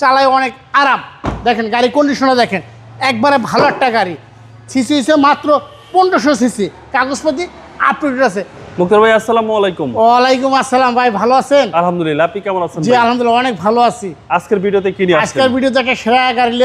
চালায় অনেক আরাম। দেখেন গাড়ি কন্ডিশনও দেখেন। একবারে ভালো একটা গাড়ি। সিসি হিসেবে মাত্র পনেরোশো সিসি। কাগজপাতি আপডেট আছে। মুক্তার ভাই আসসালামু আলাইকুম। ওয়ালাইকুম আসসালাম ভাই ভালো আছেন? আলহামদুলিল্লাহ আপনি কেমন আছেন জি আলহামদুলিল্লাহ অনেক ভালো আছি। আজকের ভিডিওতে কি নিয়ে আজকের ভিডিওতে একটা সেরা গাড়ি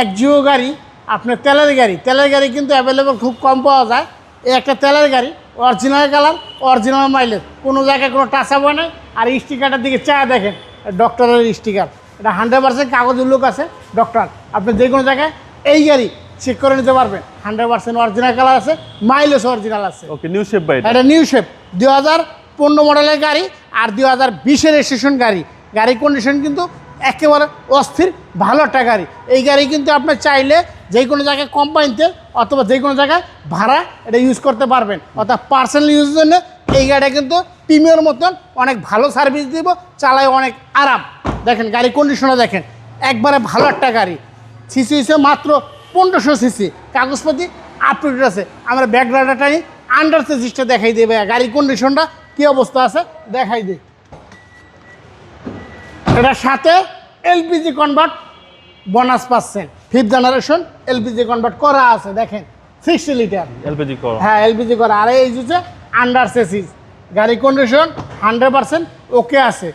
এক জিও গাড়ি আপনার তেলের গাড়ি। তেলের গাড়ি কিন্তু অ্যাভেলেবল খুব কম পাওয়া যায়। এই একটা তেলের গাড়ি অরিজিনাল কালার অরিজিনাল মাইলেজ কোনো জায়গায় কোনো টাচা বয় নাই। আর স্টিকারটার দিকে চা দেখেন ডক্টরের স্টিকার এটা হান্ড্রেড পার্সেন্ট কাগজ উল্লেখ আছে ডক্টর আপনি যে কোনো জায়গায় এই গাড়ি চেক করে নিতে পারবেন। হান্ড্রেড পার্সেন্ট অরিজিনাল কালার আছে মাইলেজ অরিজিনাল আছে। ওকে নিউ শেপ ভাই এটা। নিউ শেপ দু হাজার পনেরো মডেলের গাড়ি আর দু হাজার বিশের স্টেশন গাড়ি। গাড়ির কন্ডিশন কিন্তু একেবারে অস্থির ভালো একটা গাড়ি। এই গাড়ি কিন্তু আপনি চাইলে যে কোনো জায়গায় কোম্পানিতে অথবা যে কোনো জায়গায় ভাড়া এটা ইউজ করতে পারবেন। অর্থাৎ পার্সোনাল ইউজের জন্য এই গাড়িটা কিন্তু প্রিমিয়ার মতন অনেক ভালো সার্ভিস দিব চালায় অনেক আরাম। দেখেন গাড়ি কন্ডিশনও দেখেন একবারে ভালো একটা গাড়ি। সিসি হিসেবে মাত্র পনেরোশো সিসি কাগজপাতি আপডেট আছে। আমরা ব্যাকগ্রাউন্ডটা নিই আন্ডার সিস্টেম দেখাই দেবে গাড়ি কন্ডিশনটা কী অবস্থা আছে দেখাই দিই। এটার সাথে এলপিজি কনভার্ট বোনাস পাচ্ছেন ফিফথ জেনারেশন এলপিজি কনভার্ট করা আছে দেখেন সিক্সটি লিটার এলপিজি করো। হ্যাঁ এলপিজি করা। আর এই হচ্ছে আন্ডার সেসিস গাড়ি কন্ডিশন হান্ড্রেড পার্সেন্ট ওকে আছে।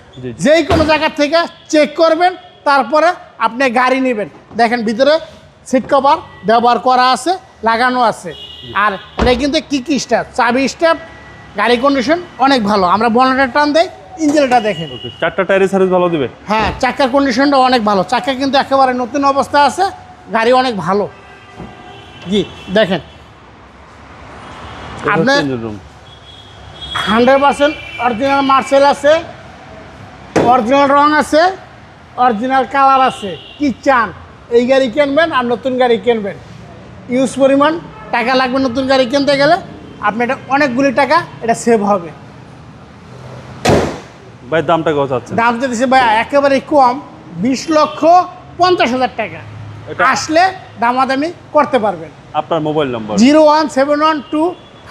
যেই কোনো জায়গা থেকে চেক করবেন তারপরে আপনি গাড়ি নেবেন। দেখেন ভিতরে সিট কভার ব্যবহার করা আছে লাগানো আছে। আর এটা কিন্তু কি কি স্টাফ চাবি স্টাফ গাড়ি কন্ডিশন অনেক ভালো। আমরা বনেটের টান দেই ইঞ্জিনটা দেখেন। চারটা টায়ারের সার্ভিস ভালো দিবে? হ্যাঁ চাকার কন্ডিশনটা অনেক ভালো। চাকা কিন্তু একেবারে নতুন অবস্থা আছে গাড়ি অনেক ভালো। জি দেখেন। আপনার হান্ড্রেড পার্সেন্ট অরিজিনাল মার্সেল আছে অরিজিনাল রং আছে অরিজিনাল কালার আছে। কি চান? এই গাড়ি কিনবেন আর নতুন গাড়ি কিনবেন। ইউজ পরিমাণ টাকা লাগবে নতুন গাড়ি কিনতে গেলে আপনি এটা অনেকগুলি টাকা এটা সেভ হবে। ভাই দামটা কত আছে দাম দিতেছে ভাই একেবারে কম বিশ লক্ষ পঞ্চাশ হাজার টাকা। আসলে দামাদামি করতে পারবেন। আপনার mobile number. Zero one seven one two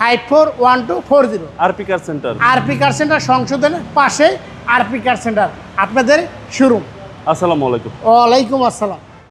five four one two four zero. RP car centre? RP car centre সংশোধনের পাশে আরপি কার সেন্টার। আপনাদের শোরুম। আসসালামু আলাইকুম। ওয়ালাইকুম আসসালাম।